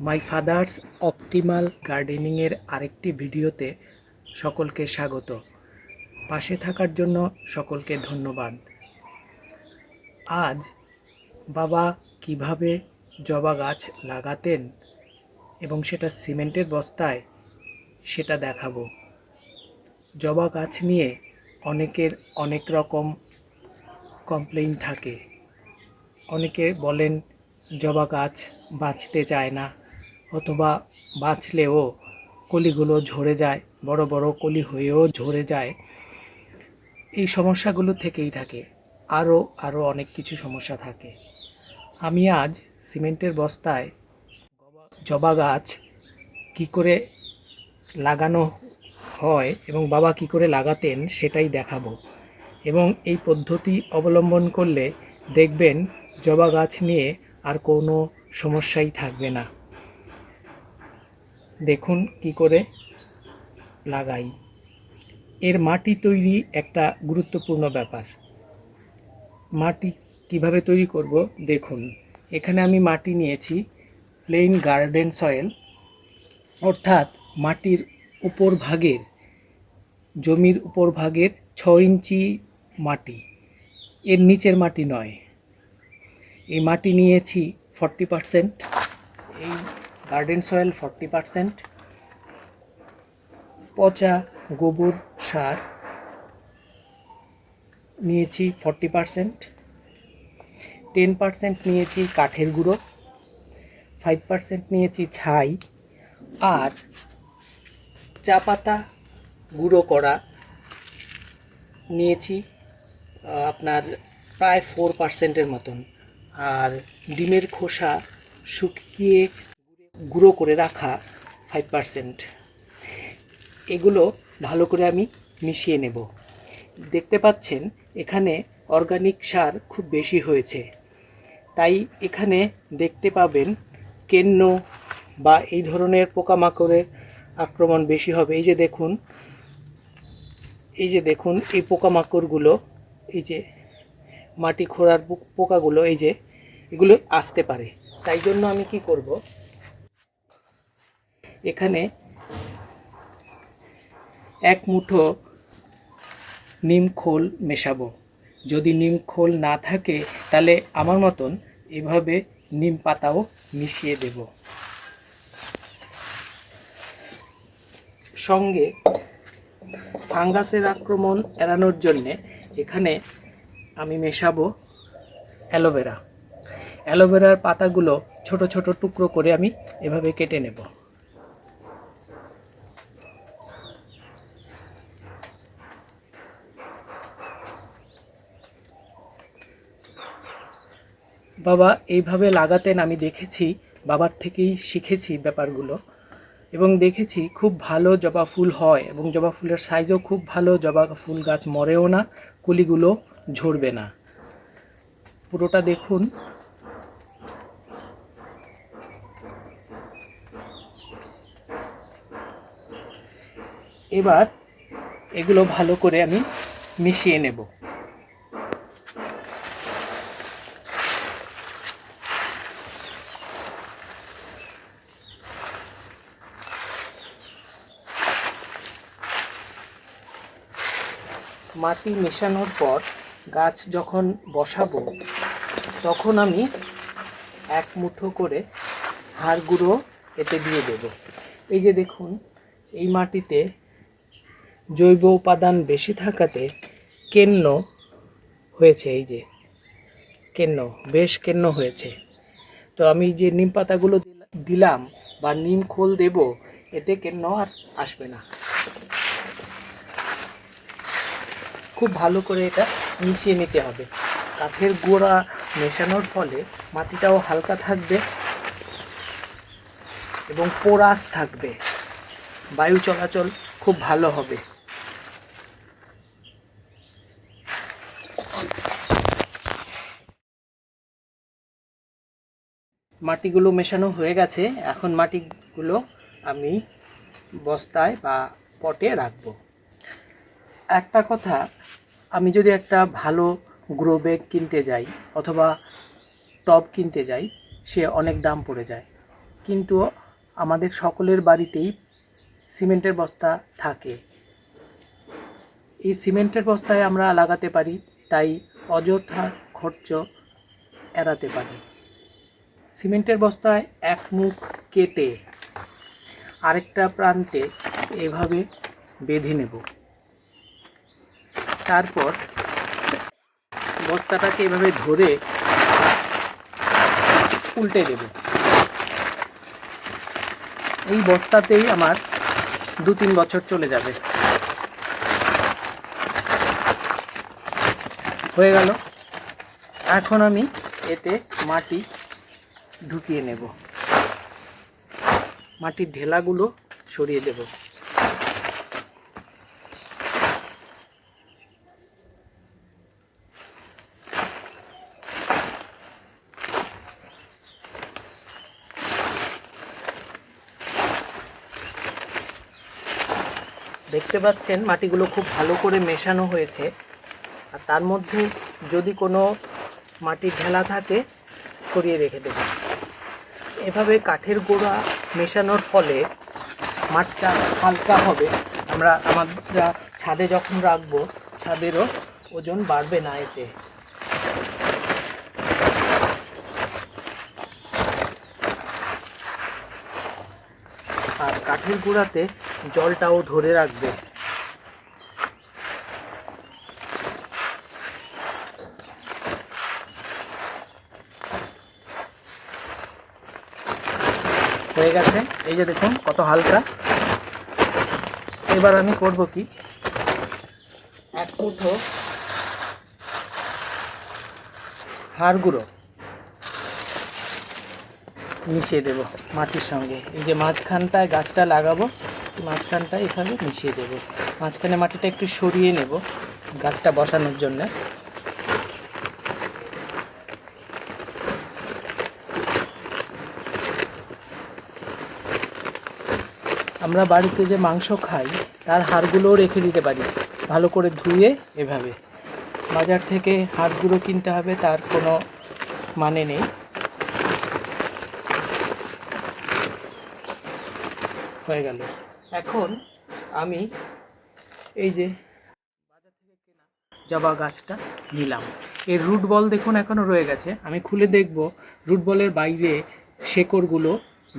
My father's optimal গার্ডেনিংয়ের আরেকটি ভিডিওতে সকলকে স্বাগত। পাশে থাকার জন্য সকলকে ধন্যবাদ। আজ বাবা কীভাবে জবা গাছ লাগাতেন এবং সেটা সিমেন্টের বস্তায় সেটা দেখাবো। জবা গাছ নিয়ে অনেকের অনেক রকম কমপ্লেইন থাকে। অনেকে বলেন, জবা গাছ বাঁচতে চায় না। অথবা বাঁচলেও কলিগুলো ঝরে যায়, বড় বড় কলি হয়েও ঝরে যায়। এই সমস্যাগুলো থেকেই থাকে। আরও আরও অনেক কিছু সমস্যা থাকে। আমি আজ সিমেন্টের বস্তায় জবা গাছ কি করে লাগানো হয় এবং বাবা কি করে লাগাতেন সেটাই দেখাবো। এবং এই পদ্ধতি অবলম্বন করলে দেখবেন জবা গাছ নিয়ে আর কোনো সমস্যাই থাকবে না। দেখুন কি করে লাগাই। এর মাটি তৈরি একটা গুরুত্বপূর্ণ ব্যাপার। মাটি কীভাবে তৈরি করব দেখুন। এখানে আমি মাটি নিয়েছি প্লেন গার্ডেন সয়েল অর্থাৎ মাটির উপর ভাগের, জমির উপর ভাগের ছ ইঞ্চি মাটি। এর নিচের মাটি নয়। এই মাটি নিয়েছি ফর্টি পারসেন্ট এই গার্ডেন সয়েল ফর্টি পারসেন্ট, পচা গোবর সার নিয়েছি ফর্টি পারসেন্ট, টেন পারসেন্ট নিয়েছি কাঠের গুঁড়ো, ফাইভ পারসেন্ট নিয়েছি ছাই আর চা পাতা গুঁড়ো করা নিয়েছি আপনার প্রায় ফোর পার্সেন্টের মতন। আর ডিমের খোসা শুকিয়ে গুঁড়ো করে রাখা ফাইভ পার্সেন্ট এগুলো ভালো করে আমি মিশিয়ে নেব। দেখতে পাচ্ছেন, এখানে অর্গানিক সার খুব বেশি হয়েছে। তাই এখানে দেখতে পাবেন, কেন্ন বা এই ধরনের পোকামাকড়ের আক্রমণ বেশি হবে। এই যে দেখুন, এই যে দেখুন, এই পোকামাকড়গুলো, এই যে মাটি খোঁড়ার পোকাগুলো, এই যে এগুলো আসতে পারে। তাই জন্য আমি কি করব এখানে এক মুঠো নিম খোল মেশাবো। যদি নিম খোল না থাকে, তাহলে আমার মতন এভাবে নিম পাতাও মিশিয়ে দেব। সঙ্গে ফাঙ্গাসের আক্রমণ এড়ানোর জন্যে এখানে আমি মেশাবো অ্যালোভেরা। অ্যালোভেরার পাতাগুলো ছোট ছোট টুকরো করে আমি এভাবে কেটে নেব। বাবা, এইভাবে লাগাতেন আমি দেখেছি, বাবার থেকেই শিখেছি ব্যাপারগুলো। এবং দেখেছি খুব ভালো জবা ফুল হয় এবং জবা ফুলের সাইজও খুব ভালো, জবা ফুল গাছ মরেও না, কুলিগুলো ঝরবে না। পুরোটা দেখুন। এবার এগুলো ভালো করে আমি মিশিয়ে নেব। মাটি মেশানোর পর গাছ যখন বসাবো, তখন আমি এক মুঠো করে হাড় গুঁড়ো এতে দিয়ে দেব। এই যে দেখুন, এই মাটিতে জৈব উপাদান বেশি থাকাতে কেন্ন হয়েছে, এই যে কেন্ন, বেশ কেন্ন হয়েছে। তো আমি যে নিম পাতাগুলো দিলাম বা নিম খোল দেব, এতে কেন্ন আর আসবে না। খুব ভালো করে এটা মিশিয়ে নিতে হবে। কাঠের গোড়া মেশানোর ফলে মাটিটাও হালকা থাকবে এবং পোরাস থাকবে। বায়ু চলাচল খুব ভালো হবে। মাটিগুলো মেশানো হয়ে গেছে। এখন মাটিগুলো আমি বস্তায় বা পটে রাখব। একটা কথা আমি যদি একটা ভালো গ্রো ব্যাগ কিনতে যাই অথবা টব কিনতে যাই, সে অনেক দাম পড়ে যায়। কিন্তু আমাদের সকলের বাড়িতেই সিমেন্টের বস্তা থাকে। এই সিমেন্টের বস্তায় আমরা লাগাতে পারি, তাই অযথা খরচ এড়াতে পারি। সিমেন্টের বস্তায় এক মুখ কেটে আরেকটা প্রান্তে এভাবে বেঁধে নেব। তারপর বস্তাটাকে এভাবে ধরে উল্টে দেব। এই বস্তাতেই আমার দু তিন বছর চলে যাবে। হয়ে গেল। এখন আমি এতে মাটি ঢুকিয়ে নেব। মাটির ঢেলাগুলো সরিয়ে দেব। দেখতে পাচ্ছেন মাটিগুলো খুব ভালো করে মেশানো হয়েছে। আর তার মধ্যে যদি কোনো মাটির ঢেলা থাকে, সরিয়ে রেখে দেব। এভাবে কাঠের গোড়া মেশানোর ফলে মাঠটা হালকা হবে। আমরা আমরা ছাদে যখন রাখব, ছাদেরও ওজন বাড়বে না এতে। আর কাঠের গোড়াতে জলটাও ধরে রাখবে। হয়ে গেছে। এই যে দেখুন কত হালকা। এবার আমি করব কি? এক মুঠো হাড় গুঁড়ো মিশিয়ে দেব মাটির সঙ্গে। এই যে মাঝখানটায় গাছটা লাগাবো। মাঝখানটায় এখানে মিশিয়ে দেব। মাঝখানে মাটিটা একটু সরিয়ে নেব গাছটা বসানোর জন্য। আমরা বাড়িতে যে মাংস খাই, তার হাড়গুলোও রেখে দিতে পারি, ভালো করে ধুয়ে এভাবে। বাজার থেকে হাড়গুলো কিনতে হবে, তার কোনো মানে নেই। হয়ে গেল। এখন আমি এই যে বাজার থেকে কেনা জবা গাছটা নিলাম। এর রুট বল দেখুন এখনও রয়ে গেছে। আমি খুলে দেখব রুট বলের বাইরে শেকড়গুলো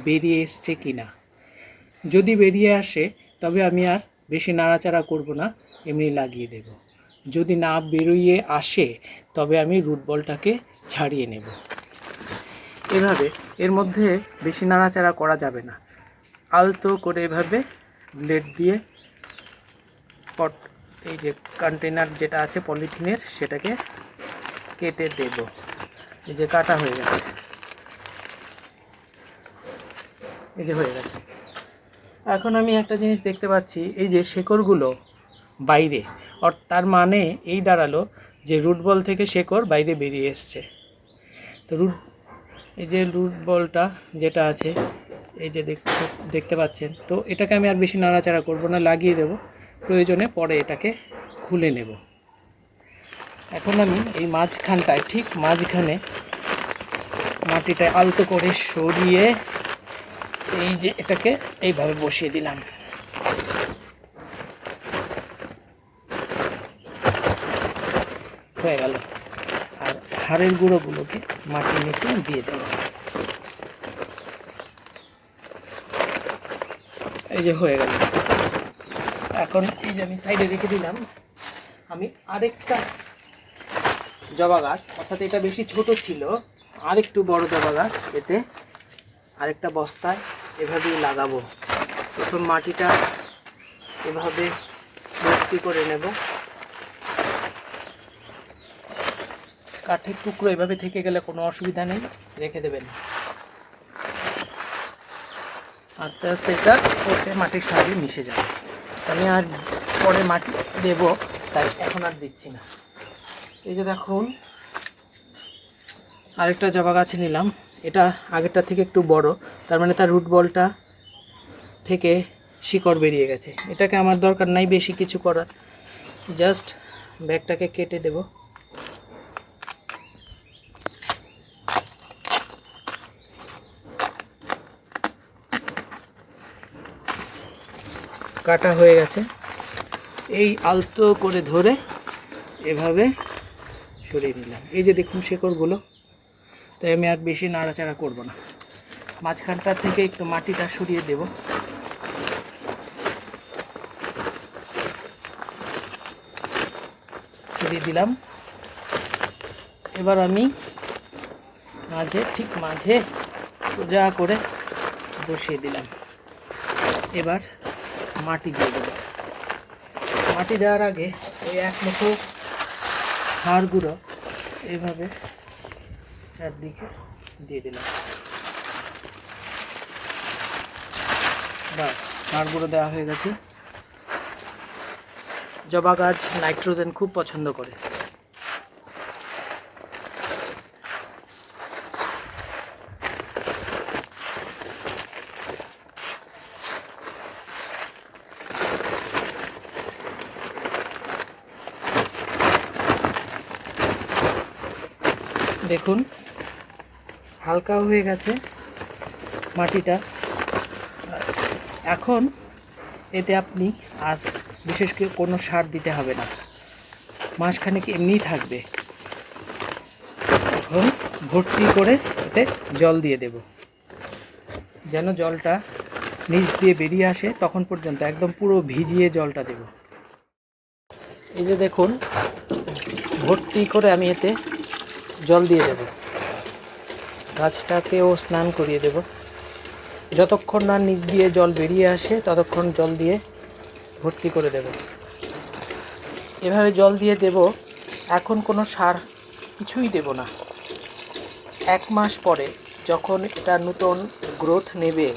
বেরিয়ে এসছে কিনা। যদি বেরিয়ে আসে, তবে আমি আর বেশি নাড়াচাড়া করব না, এমনি লাগিয়ে দেব। যদি না বেরিয়ে আসে, তবে আমি রুট বলটাকে ছাড়িয়ে নেব। এভাবে এর মধ্যে বেশি নাড়াচাড়া করা যাবে না। আলতো করে এভাবে ব্লেড দিয়ে পট এই যে কন্টেনার যেটা আছে পলিথিনের সেটাকে কেটে দেব। এই যে কাটা হয়ে গেছে। এই যে হয়ে গেছে। এখন আমি একটা জিনিস দেখতে পাচ্ছি, এই যে শেকড়গুলো বাইরে, অর, তার মানে এই দাঁড়াল যে রুট বল থেকে শেকড় বাইরে বেরিয়ে এসছে। তো রুট এই যে রুট বলটা যেটা আছে এই যে দেখতে পাচ্ছেন। তো এটাকে আমি আর বেশি নাড়াচাড়া করব না, লাগিয়ে দেব। প্রয়োজনে পরে এটাকে খুলে নেব। এখন আমি এই মাঝখানটায়, ঠিক মাঝখানে মাটিটা আলতো করে সরিয়ে এই যে এটাকে এইভাবে বসিয়ে দিলাম। হয়ে গেল। আর হাড়ের গুঁড়োগুলোকে মাটির নিচে দিয়ে দেবো। এই যে হয়ে গেল। এখন এই যে আমি সাইডে রেখে দিলাম, আমি আরেকটা জবা গাছ, অর্থাৎ এটা বেশি ছোট ছিল, আরেকটু বড় জবা গাছ, এতে আরেকটা বস্তায় এভাবেই লাগাবো। প্রথম মাটিটা এভাবে ভর্তি করে নেব। কাঠের টুকরো এভাবে থেকে গেলে কোনো অসুবিধা নেই, রেখে দেবেন। আস্তে আস্তে এটা হচ্ছে মাটির সঙ্গে মিশে যাবে। আমি আর পরে মাটি দেব, তাই এখন আর দিচ্ছি না। এই যে দেখুন, আরেকটা জবা গাছ নিলাম। এটা আগেরটা থেকে একটু বড়, তার মানে তার রুট বলটা থেকে শিকড় বেরিয়ে গেছে। এটাকে আমার দরকার নাই বেশি কিছু করার জাস্ট ব্যাগটাকে কেটে দেব। কাটা হয়ে গেছে। এই আলতো করে ধরে এভাবে সরিয়ে নিলাম। এই যে দেখুন শেকড়গুলো, তাই আমি আর বেশি নাড়াচাড়া করব না। মাঝখানটা থেকে একটু মাটিটা সরিয়ে দেব। সরিয়ে দিলাম। এবার আমি মাঝে, ঠিক মাঝে সোজা করে বসিয়ে দিলাম। এবার মাটি দিয়ে দেবো। মাটি দেওয়ার আগে ওই এক মুঠো হাড় গুঁড়ো এইভাবে চারদিকে দিয়ে দিলাম। বাস হাড় গুঁড়ো দেওয়া হয়ে গেছে। জবা গাছ, নাইট্রোজেন খুব পছন্দ করে। দেখুন হালকা হয়ে গেছে মাটিটা। এখন এতে আপনি আর বিশেষ করে কোনো সার দিতে হবে না। মাসখানেক এমনিই থাকবে। এখন ভর্তি করে এতে জল দিয়ে দেব। যেন জলটা নিচ দিয়ে বেরিয়ে আসে, তখন পর্যন্ত একদম পুরো ভিজিয়ে জলটা দেব। এই যে দেখুন, ভর্তি করে আমি এতে জল দিয়ে দেব। গাছটাকেও স্নান করিয়ে দেব। যতক্ষণ না নিচ দিয়ে জল বেরিয়ে আসে, ততক্ষণ জল দিয়ে ভর্তি করে দেব। এভাবে জল দিয়ে দেব। এখন কোনো সার কিছুই দেব না। এক মাস পরে যখন এটা নতুন গ্রোথ নেবে,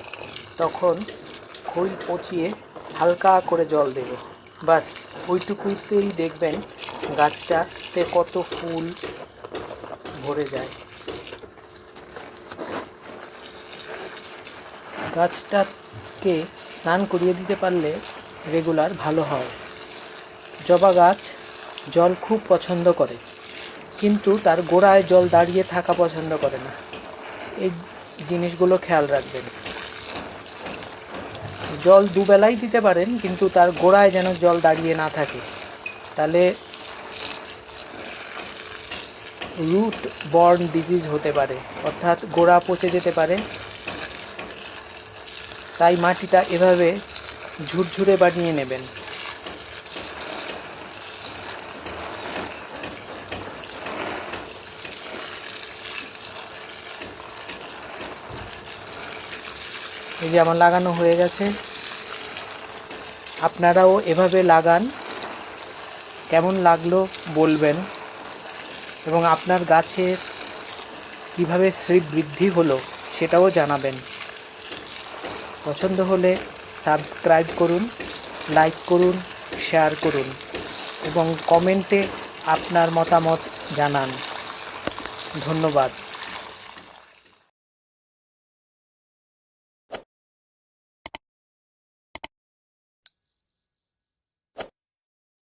তখন খৈল পচিয়ে হালকা করে জল দেব। বাস ওইটুকুতেই দেখবেন গাছটাতে কত ফুল ভরে যায়। গাছটাকে স্নান করিয়ে দিতে পারলে রেগুলার ভালো হয়। জবা গাছ জল খুব পছন্দ করে, কিন্তু তার গোড়ায় জল দাঁড়িয়ে থাকা পছন্দ করে না। এই জিনিসগুলো খেয়াল রাখবেন। জল দুবেলাই দিতে পারেন, কিন্তু তার গোড়ায় যেন জল দাঁড়িয়ে না থাকে। তাহলে রুট বর্ন ডিজিজ হতে পারে, অর্থাৎ গোড়া পচে যেতে পারে। তাই মাটিটা এভাবে ঝুরঝুরে বানিয়ে নেবেন। এই যে আমার লাগানো হয়ে গেছে। আপনারাও এভাবে লাগান। কেমন লাগল বলবেন। এবং আপনার গাছের কীভাবে শ্রী বৃদ্ধি হলো সেটাও জানাবেন। পছন্দ হলে সাবস্ক্রাইব করুন, লাইক করুন, শেয়ার করুন এবং কমেন্টে আপনার মতামত জানান। ধন্যবাদ।